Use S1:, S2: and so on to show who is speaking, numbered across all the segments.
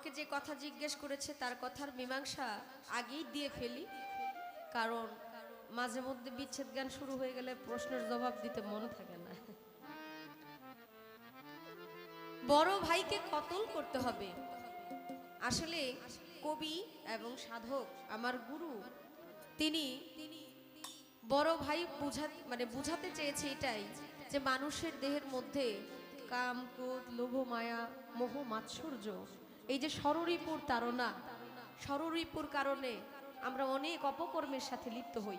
S1: আমাকে যে কথা জিজ্ঞেস করেছে, তার কথার মীমাংসা আগেই দিয়ে ফেলি। কারণ মাঝে মধ্যে বিচ্ছেদ জ্ঞান শুরু হয়ে গেলে প্রশ্নের জবাব দিতে মন থাকে না। বড় ভাইকে কতল করতে হবে? আসলে কবি এবং সাধক আমার গুরু, তিনি বড় ভাই বুঝা মানে বুঝাতে চেয়েছে এটাই যে মানুষের দেহের মধ্যে কাম, ক্রোধ লোভ মায়া মোহ, মাৎসর্য এই যে সররিপুর তাড়না সররিপুর কারণে আমরা অনেক অপকর্মের সাথে লিপ্ত হই,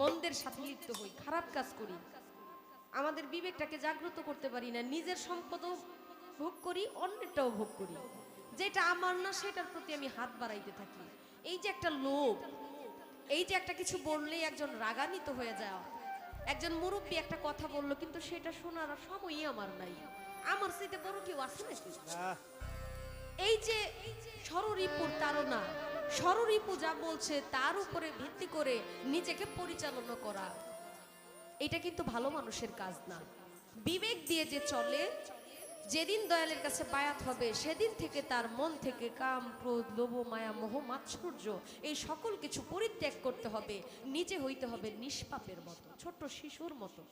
S1: মন্দের সাথে লিপ্ত হই, খারাপ কাজ করি। আমাদের বিবেকটাকে জাগ্রত করতে পারি না, নিজের সম্পদও ভোগ করি অন্যটাও ভোগ করি। যেটা আমার না, সেটার প্রতি আমি হাত বাড়াইতে থাকি। এই যে একটা লোভ, এই যে একটা কিছু বললেই একজন রাগান্বিত হয়ে যাওয়া একজন মুরব্বী একটা কথা বলল, কিন্তু সেটা শোনার সময়ই আমার নাই। আমার সেটা বড় কেউ আছে নাকি? এই যে সররিপুর তারা সররিপু যা বলছে তার উপরে ভিত্তি করে নিজেকে পরিচালনা করা, এটা কিন্তু ভালো মানুষের কাজ না। বিবেক দিয়ে যে চলে, যেদিন দয়ালের কাছে বায়াত হবে, সেদিন থেকে তার মন থেকে কাম, ক্রোধ, লোভ, মায়া, মোহ, মাৎসর্য, এই সকল কিছু পরিত্যাগ করতে হবে, নিজে হইতে হবে নিষ্পাপের মতো, ছোট্ট শিশুর মতো।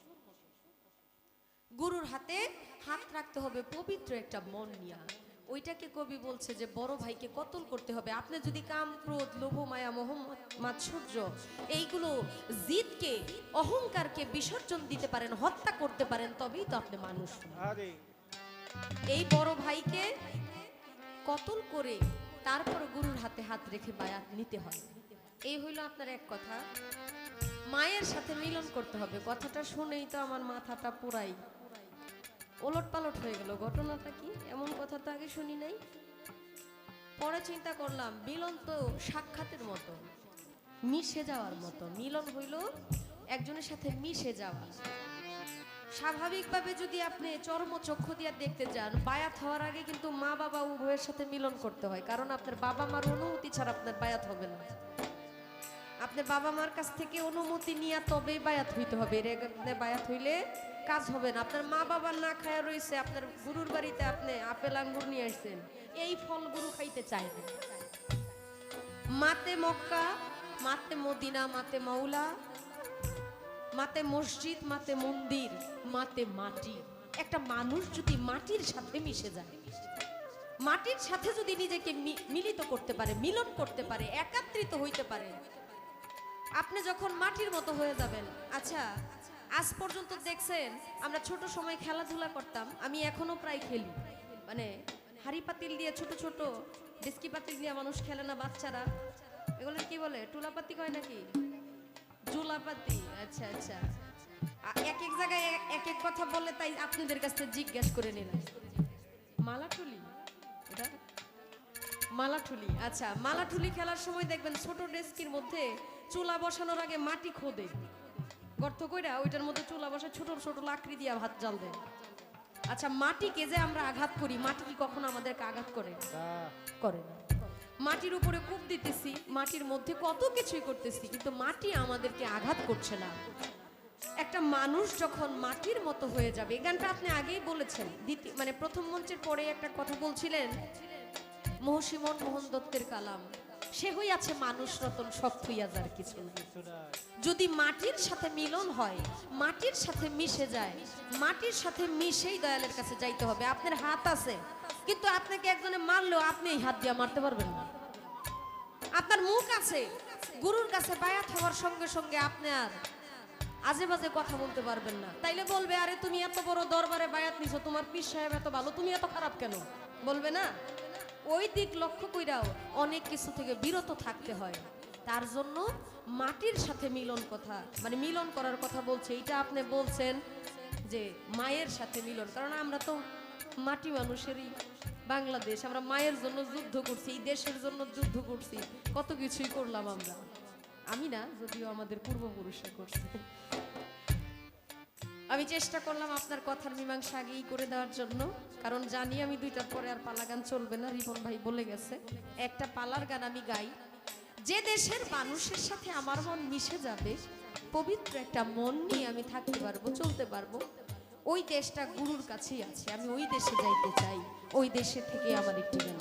S1: গুরুর হাতে হাত রাখতে হবে পবিত্র একটা মন নিয়া। ওইটাকে কবি বলছে যে বড় ভাইকে কতল করতে হবে? আপনি যদি কাম ক্রোধ লোভ মায়া মোহ মাৎসর্য এইগুলো জিদকে অহংকারকে বিসর্জন দিতে পারেন হত্যা করতে পারেন তবেই তো আপনি মানুষ এই বড় ভাইকে কতল করে তারপর গুরুর হাতে হাত রেখে বায়াত নিতে হয়। এই হইল আপনার এক কথা। মায়ের সাথে মিলন করতে হবে। কথাটা শুনেই তো আমার মাথাটা পুরাই ওলট পালট হয়ে গেল। ঘটনাটা কি? এমন কথা তো আগে শুনি নাই। পরে চিন্তা করলাম, মিলন তো সাক্ষাতের মতো, মিশে যাওয়ার মতো। মিলন হইল একজনের সাথে মিশে যাওয়া। স্বাভাবিকভাবে যদি আপনি চরম চক্ষু দিয়ে দেখতে যান, বায়াত হওয়ার আগে কিন্তু মা বাবা উভয়ের সাথে মিলন করতে হয়, কারণ আপনার বাবা মার অনুমতি ছাড়া আপনার বায়াত হবে না। আপনার বাবা মার কাছ থেকে অনুমতি নিয়ে তবে বায়াত হইতে হবে। এর বায়াত হইলে কাজ হবে না। আপনার মা বাবা না খায়া রইছে, আপনার গুরুর বাড়িতে আপনি আপেল আঙ্গুর নিয়ে আসছেন এই ফল গুরু খাইতে চায় মাতে মক্কা, মাতে মদিনা, মাতে মাওলা, মাতে মসজিদ, মাতে মন্দির, মাতে মাটি। একটা মানুষ যদি মাটির সাথে মিশে যায়, মাটির সাথে যদি নিজেকে মিলিত করতে পারে, মিলন করতে পারে, একাত্রিত হইতে পারে, আপনি যখন মাটির মতো হয়ে যাবেন আচ্ছা আজ পর্যন্ত দেখছেন, আমরা ছোট সময় খেলাধুলা করতাম, আমি এখনও প্রায় খেলি। মানে হাড়ি পাতিল দিয়ে ছোট ছোট, ডেস্কি পাতিল দিয়ে মানুষ খেলে না বাচ্চারা। এগুলো কি বলে, টুলাপাতি কয় নাকি? জুলাপাতি আচ্ছা আচ্ছা। এক এক জায়গায় এক- এক এক কথা বলে তাই আপনাদের কাছ থেকে জিজ্ঞেস করে নিলাম। মালাঠুলি, এটা? মালাঠুলি আচ্ছা মালাঠুলি খেলার সময় দেখবেন ছোট ডেস্কির মধ্যে চুলা বসানোর আগে মাটি খোদে। গর্ত কইরা ওইটার মধ্যে চুলা বসে ছোট ছোট লাকড়ি দিয়ে ভাত জাল দেয়। আচ্ছা মাটিকে যে আমরা আঘাত করি মাটি কি কখনো আমাদেরকে আঘাত করে? করে না। মাটির উপরে কূপ দিতেছি মাটির মধ্যে কত কিছুই করতেছি কিন্তু মাটি আমাদেরকে আঘাত করছে না। একটা মানুষ যখন মাটির মতো হয়ে যাবে এই গানটা আপনি আগেই বলেছেন দ্বিতীয় মানে প্রথম মঞ্চের পরে একটা কথা বলছিলেন মহসিমন মোহন দত্তের কালাম। সে হইয়াছে মানুষ রতন, সব হইয়া যার কিছু। যদি মাটির সাথে মিলন হয়, মাটির সাথে মিশে যায়, মাটির সাথে মিশেই দয়ালের কাছে যাইতে হবে। আপনার হাত আছে, কিন্তু আপনাকে একজনে মারলেও আপনি এই হাত দিয়ে মারতে পারবেন না। আপনার মুখ আছে, গুরুর কাছে বায়াত হওয়ার সঙ্গে সঙ্গে আপনি আর আজে বাজে কথা বলতে পারবেন না। তাইলে বলবে, আরে তুমি এত বড় দরবারে বায়াত নিছো, তোমার পীর সাহেব এত ভালো, তুমি এত খারাপ কেন? বলবে না। ওই দিক লক্ষ্য কইরাও অনেক কিছু থেকে বিরত থাকতে হয়। তার জন্য মাটির সাথে মিলন কথা মানে মিলন করার কথা বলছে। এটা আপনি বলছেন যে মায়ের সাথে মিলন, কারণ আমরা তো মাটি মানুষেরই বাংলাদেশ, আমরা মায়ের জন্য যুদ্ধ করছি, এই দেশের জন্য যুদ্ধ করছি, কত কিছুই করলাম আমরা। আমি না, যদিও আমাদের পূর্বপুরুষরা করছে। আমি চেষ্টা করলাম আপনার কথার মীমাংসা আগেই করে দেওয়ার জন্য। কারণ জানি আমি দুইটার পরে আর পালা গান চলবে না, রিপন ভাই বলে গেছে। একটা পালার গান আমি গাই। যে দেশের মানুষের সাথে আমার মন মিশে যাবে, পবিত্র একটা মন নিয়ে আমি থাকতে পারব, চলতে পারব। ওই দেশটা গুরুর কাছেই আছে, আমি ওই দেশে যাইতে চাই। ওই দেশে থেকে আমার একটি গান